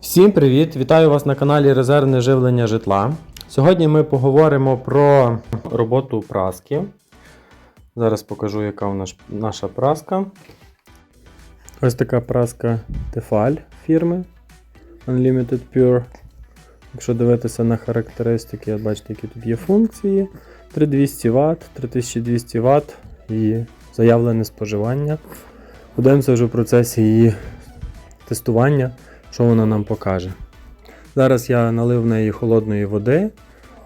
Всім привіт! Вітаю вас на каналі Резервне живлення житла. Сьогодні ми поговоримо про роботу праски. Зараз покажу, яка у нас наша праска. Ось така праска Tefal фірми Unlimited Pure. Якщо дивитися на характеристики, от бачите, які тут є функції. 3200 Вт, 3200 Вт і заявлене споживання. Подивимося вже в процесі її тестування, що вона нам покаже. Зараз я налив в неї холодної води.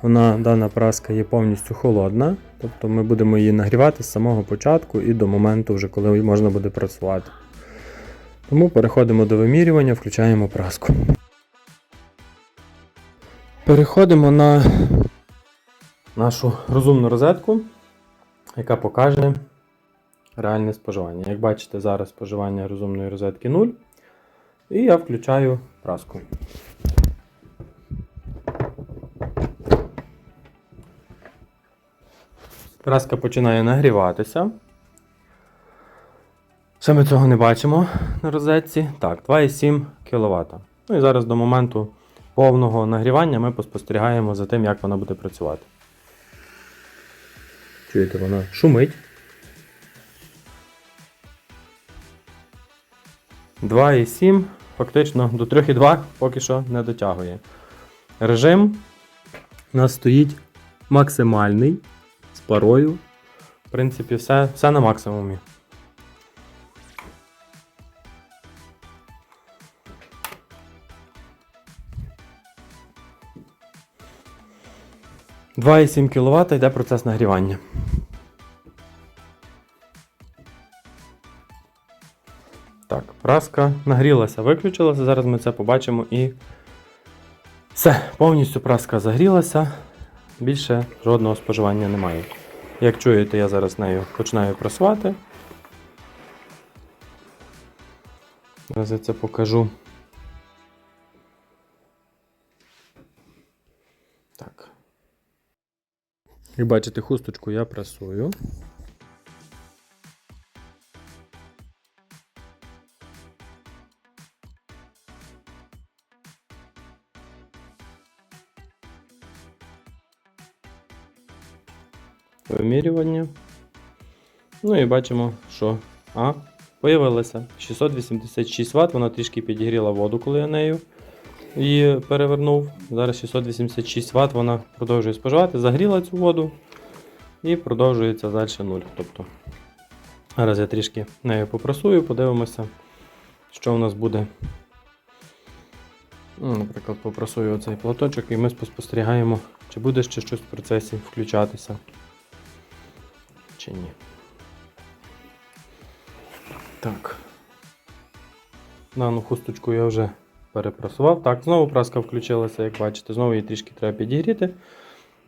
Вона, дана праска є повністю холодна, тобто ми будемо її нагрівати з самого початку і до моменту, вже коли можна буде працювати. Тому переходимо до вимірювання, включаємо праску. Переходимо на нашу розумну розетку, яка покаже реальне споживання. Як бачите, зараз споживання розумної розетки 0. І я включаю праску. Праска починає нагріватися. Ще ми цього не бачимо на розетці. Так, 2,7 кВт. Ну і зараз до моменту повного нагрівання ми поспостерігаємо за тим, як вона буде працювати. Чуєте, вона шумить. 2,7, фактично до 3,2 поки що не дотягує. Режим у нас стоїть максимальний з парою. В принципі, все, все на максимумі. Два кВт йде процес нагрівання. Так, праска нагрілася, виключилася. Зараз ми це побачимо і все, повністю праска загрілася. Більше жодного споживання немає. Як чуєте, я зараз нею починаю прасувати. Зараз я це покажу. Так. Як бачите, хусточку я прасую. Вимірювання. Ну і бачимо, що А появилася 686 Вт, вона трішки підігріла воду, коли я нею її перевернув. Зараз 686 Вт вона продовжує споживати, загріла цю воду і продовжується далі 0. Тобто, зараз я трішки нею попрасую, подивимося, що у нас буде. Ну, Наприклад, попрасую оцей платочок і ми спостерігаємо, чи буде ще щось в процесі включатися чи ні. Так. Дану хусточку я вже перепрасував. Так, знову праска включилася, як бачите, знову її трішки треба підігріти.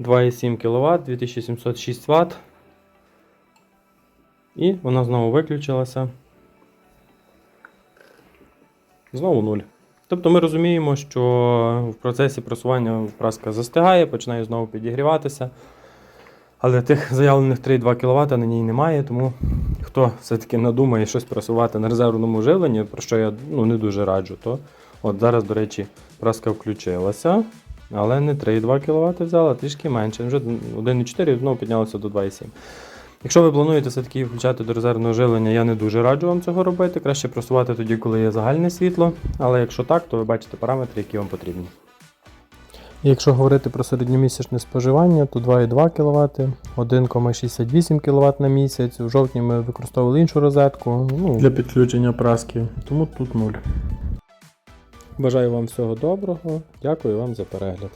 2,7 кВт, 2706 Вт. І вона знову виключилася. Знову 0. Тобто ми розуміємо, що в процесі просування праска застигає, починає знову підігріватися. Але тих заявлених 3,2 кВт на ній немає, тому хто все-таки надумає щось просувати на резервному живленні, про що я ну, не дуже раджу, то от зараз, до речі, праска включилася, але не 3,2 кВт взяла, трішки менше. Вже 1,4 знову піднялося до 2,7. Якщо ви плануєте все-таки включати до резервного живлення, я не дуже раджу вам цього робити. Краще просувати тоді, коли є загальне світло. Але якщо так, то ви бачите параметри, які вам потрібні. Якщо говорити про середньомісячне споживання, то 2,2 кВт, 1,68 кВт на місяць. В жовтні ми використовували іншу розетку ну, для підключення праски, тому тут 0. Бажаю вам всього доброго. Дякую вам за перегляд.